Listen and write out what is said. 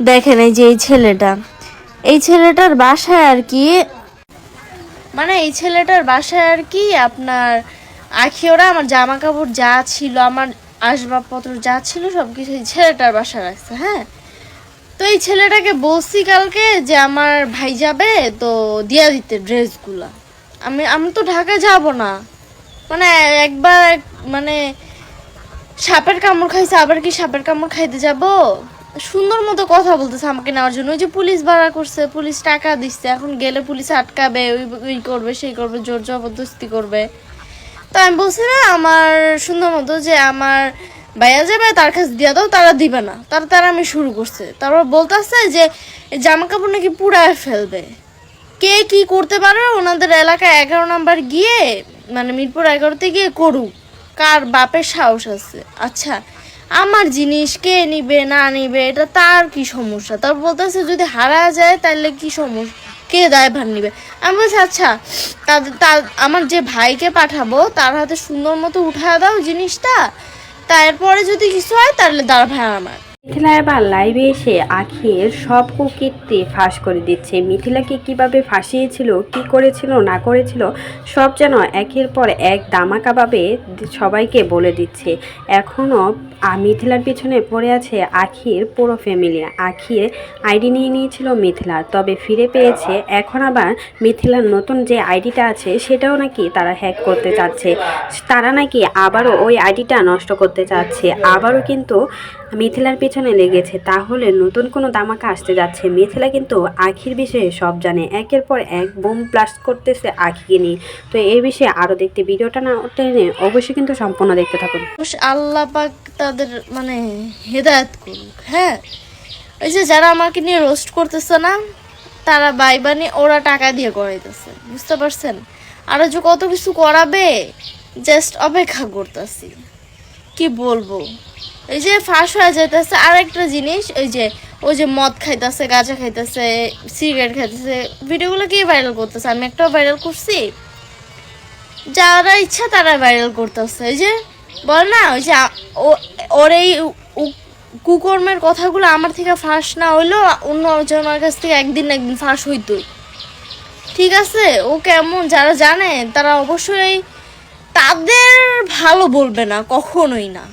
দেখেন এই যে এই ছেলেটা। এই ছেলেটার বাসায় আর কি মানে এই ছেলেটার বাসায় আর কি আপনার আখি, ওরা আমার জামা কাপড় যা ছিল, আমার আসবাবপত্র যা ছিল সব কিছু এই ছেলেটার বাসায় রাখছে হ্যাঁ? তো এই ছেলেটাকে বলছি কালকে যে আমার ভাই যাবে তো দিয়া দিতে ড্রেসগুলা। আমি আমি তো ঢাকা যাব না। মানে একবার এক- মানে সাপের কামড় খাইছে, আবার কি সাপের কামড় খাইতে যাব? সুন্দর মতো কথা বলতেছে আমাকে নেওয়ার জন্য। ওই যে পুলিশ ভাড়া করছে, পুলিশ টাকা দিচ্ছে, এখন গেলে পুলিশ আটকাবে, ওই ওই করবে, সেই করবে, জোর জবরদস্তি করবে। তো আমি বলছি, না, আমার সুন্দর মতো যে আমার ভাইয়া যাবে, তার কাছে দিয়ে দাও, তারা দিবে না। তারা তারা আমি শুরু করছে। তারপর বলতেছে যে জামা কাপড় নাকি পুড়ায় ফেলবে। কে কি করতে পারবে? ওনাদের এলাকায় এগারো নাম্বার গিয়ে মানে মিরপুর এগারোতে গিয়ে করুক। কার বাপের সাহস আছে? আচ্ছা আমার জিনিস কে নিবে, না নিবে, এটা তার কি সমস্যা? তার বলতেছে যদি হারা যায় তাহলে কি সমস্যা? কে দায় দায়ভার নিবে? আমি বলছি আচ্ছা তার আমার যে ভাইকে পাঠাবো, তার হাতে সুন্দর মতো উঠা দাও জিনিসটা, তারপরে যদি কিছু হয়, তাহলে দাঁড় ভাই আমার। মিথিলা এবার লাইভে এসে আখির সব কুকীর্তি ফাঁস করে দিচ্ছে। মিথিলাকে কীভাবে ফাঁসিয়েছিল, কি করেছিল, না করেছিল, সব যেন একের পর এক দামাকাভাবে সবাইকে বলে দিচ্ছে। এখনও মিথিলার পিছনে পড়ে আছে আখির পুরো ফ্যামিলি আখির আইডি নিয়ে নিয়েছিল মিথিলা, তবে ফিরে পেয়েছে। এখন আবার মিথিলার নতুন যে আইডিটা আছে, সেটাও নাকি তারা হ্যাক করতে চাচ্ছে তারা নাকি আবারও ওই আইডিটা নষ্ট করতে চাচ্ছে আবারও কিন্তু মিথিলার পেছনে লেগেছে, তাহলে নতুন কোনো দামাকা আসতে যাচ্ছে। মিথিলা কিন্তু আখির বিষয়ে সব জানে। একের পর এক বোম ব্লাস্ট করতেছে আখিকে নিয়ে। তো এই বিষয়ে আরও দেখতে ভিডিওটা না টেনে অবশ্যই কিন্তু সম্পূর্ণ দেখতে থাকুন। আল্লাহ পাক তাদের মানে হেদায়ত করুক হ্যাঁ? ওই যে যারা আমাকে নিয়ে রোস্ট করতেছে না, তারা বাইবানি ওরা টাকা দিয়ে করাইতেছে বুঝতে পারছেন? আরও যে কত কিছু করাবে জাস্ট অপেক্ষা করতেছি। কি বলব? এই যে ফাঁস হয়ে যাইতেছে আর একটা জিনিস ওই যে ওই যে মদ খাইতেছে, গাঁজা খাইতেছে, সিগারেট খাইতেছে, ভিডিওগুলো কে ভাইরাল করতেছে? আমি একটাও ভাইরাল করছি। যারা ইচ্ছা তারা ভাইরাল করতেছে। এই যে, বল না, ওই যে ওর এই কুকর্মের কথাগুলো আমার থেকে ফাঁস না হইলেও অন্য জনের কাছ থেকে একদিন একদিন ফাঁস হইতোই ঠিক আছে? ও কেমন? যারা জানে, তারা অবশ্যই তাদের ভালো বলবে না, কখনোই না।